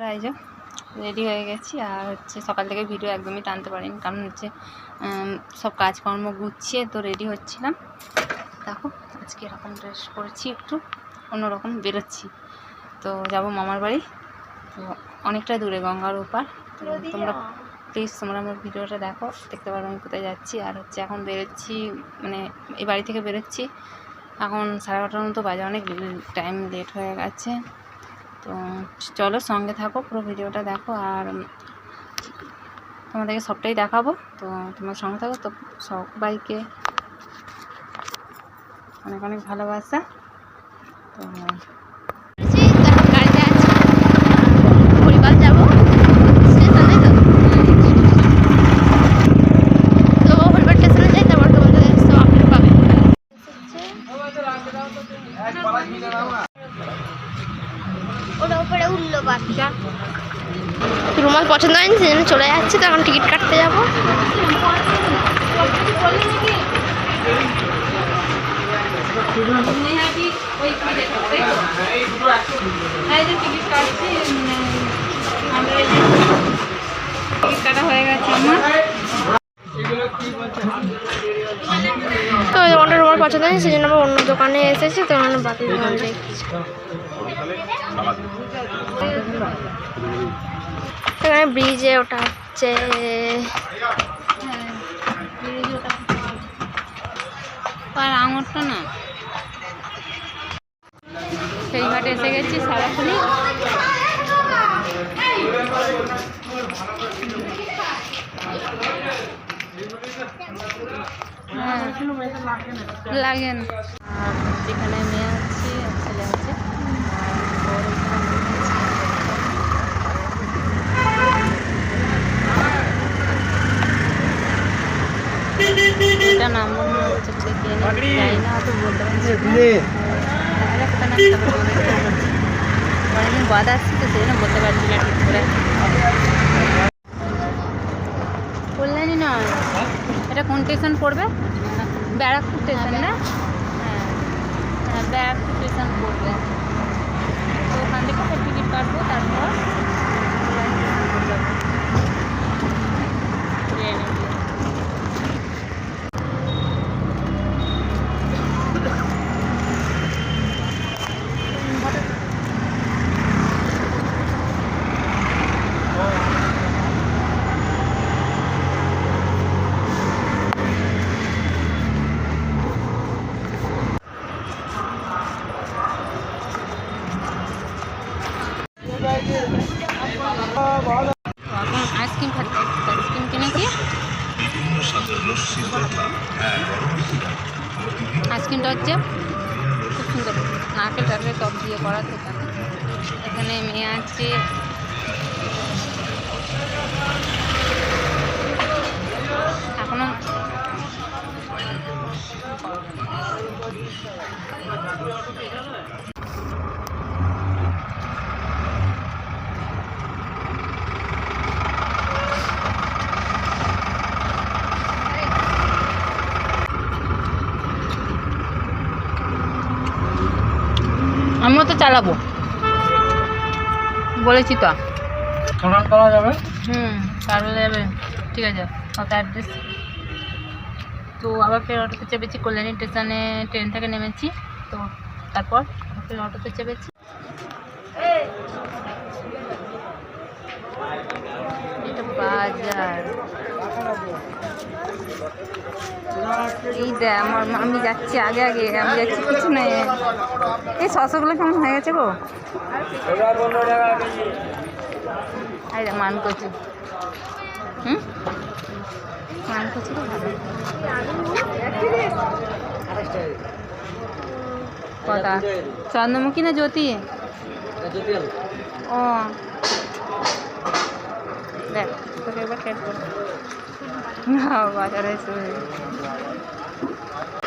বন্ধুরা এই যে রেডি হয়ে গেছি আর হচ্ছে সকাল থেকে ভিডিও একদমই টানতে পারিনি। কারণ হচ্ছে সব কাজকর্ম গুছিয়ে তো রেডি হচ্ছিলাম। দেখো আজকে এরকম ড্রেস করেছি একটু অন্যরকম বেরোচ্ছি। তো যাব মামার বাড়ি। তো অনেকটা দূরে গঙ্গার ওপার। তোমরা প্লিজ তোমরা আমার ভিডিওটা দেখো দেখতে পারো আমি কোথায় যাচ্ছি। আর হচ্ছে এখন বেরোচ্ছি মানে এই বাড়ি থেকে বেরোচ্ছি। এখন সাড়ে বারোটার মতো বাজে অনেক টাইম লেট হয়ে গেছে। তো চলো সঙ্গে থাকো, পুরো ভিডিওটা দেখো আর তোমাদেরকে সবটাই দেখাবো। তো তোমার সঙ্গে থাকো, তো সবাইকে অনেক অনেক ভালোবাসা। তো গাড়িতে আছি পরিবার যাব স্টেশনে তো তো হরিবার স্টেশনে যাই তারপর তোমাদের সব আপডেট পাবে ওটা উপরে উঠল বাচ্চা রুমাল পছন্দ হয়নি সেজন্য চলে যাচ্ছি তো এখন টিকিট কাটতে যাব। হয়ে গেছে আমার। পছন্দ হয়নি সেজন্য আমরা অন্য দোকানে এসেছি, তো ওখানে বাকি রুমাল দেখছি। এখানে ব্রিজে ওটা হচ্ছে আঙুরটা না। সেই ঘাটে এসে গেছি সারাখুলি হ্যাঁ, লাগে না? আর যেখানে মেয়ে আছে ছেলে আছে। এটা নাম মনে হচ্ছে ঠিক জানি না অত বলতে পারছি কেন অনেকদিন বাদ আসছি তো সেই জন্য বলতে পারছি না ঠিক করে। কল্যাণী নয়। এটা কোন স্টেশন পড়বে? ব্যারাকপুর স্টেশন না? হ্যাঁ হ্যাঁ ব্যারাকপুর স্টেশন পড়বে তো ওখান থেকে একটা টিকিট কাটবো তারপর কল্যাণী যাব। ট্রেনে গিয়ে। তো এখন আইসক্রিম খাচ্ছি আইসক্রিম কিনেছি আইসক্রিমটা হচ্ছে খুব সুন্দর। নারকেল টারকেল টক দিয়ে করা দোকান এখানে মেয়ে আছে। এখনও আমিও তো চালাবো। বলেছি তো। করা যাবে? হুম যাবে। ঠিক আছে কত অ্যাড্রেস। তো আবার ফের অটোতে চেপেছি কল্যাণী স্টেশনে ট্রেন থেকে নেমেছি। তো তারপর ফের অটোতে চেপেছি। এটা বাজার। এই দেখ, আমার আমি যাচ্ছি আগে আগে, আমি যাচ্ছি পিছনে। এই শশাগুলো কেমন হয়ে গেছে গো? দেখ, মান কচু হুম? মান তো কথা চন্দ্রমুখী না জ্যোতি? ও। দেখ, তোকে একবার টেস্ট কর না বাজারে Thank you.